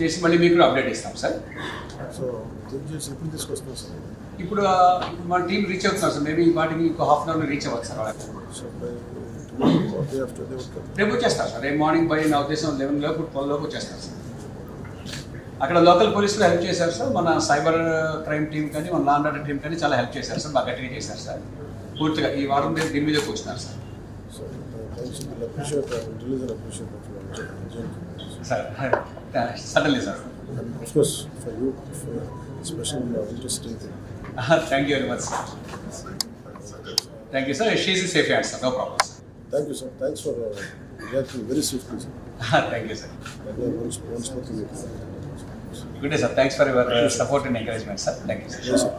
చేసి మళ్ళీ మీకు అప్డేట్ ఇస్తాం సార్. సో తీసుకొస్తాం సార్. ఇప్పుడు ఇప్పుడు మన టీం రీచ్ అవుతున్నాం సార్. మేబీ వాటికి ఇంకో హాఫ్ అన్ అవర్లో రీచ్ అవ్వచ్చు సార్ రేపు వచ్చేస్తారు సార్. రేపు మార్నింగ్ బై నా ఉద్దేశం లెవెన్ లోపు ట్వెల్వ్ లోపు వచ్చేస్తారు సార్. అక్కడ లోకల్ పోలీసులు హెల్ప్ చేశారు సార్. మన సైబర్ క్రైమ్ టీం కానీ మన లాండ్ ఆర్డర్ టీం కానీ చాలా హెల్ప్ చేశారు సార్. బాగా గట్టిగా చేశారు సార్. పూర్తిగా ఈ వారం రేపు దీని మీద కూర్చున్నారు sir. Uh, uh, sir, uh, certainly, sir. For you. Thank you very much, sir. Thank you, sir. She's a safe answer. No problem, sir. Thank you, sir. Thanks for uh, reacting very swiftly, sir. Thank you, sir. Once, once. Good day, sir. Thanks for your uh, support and encouragement, sir. Thank you, sir. Yes, sir.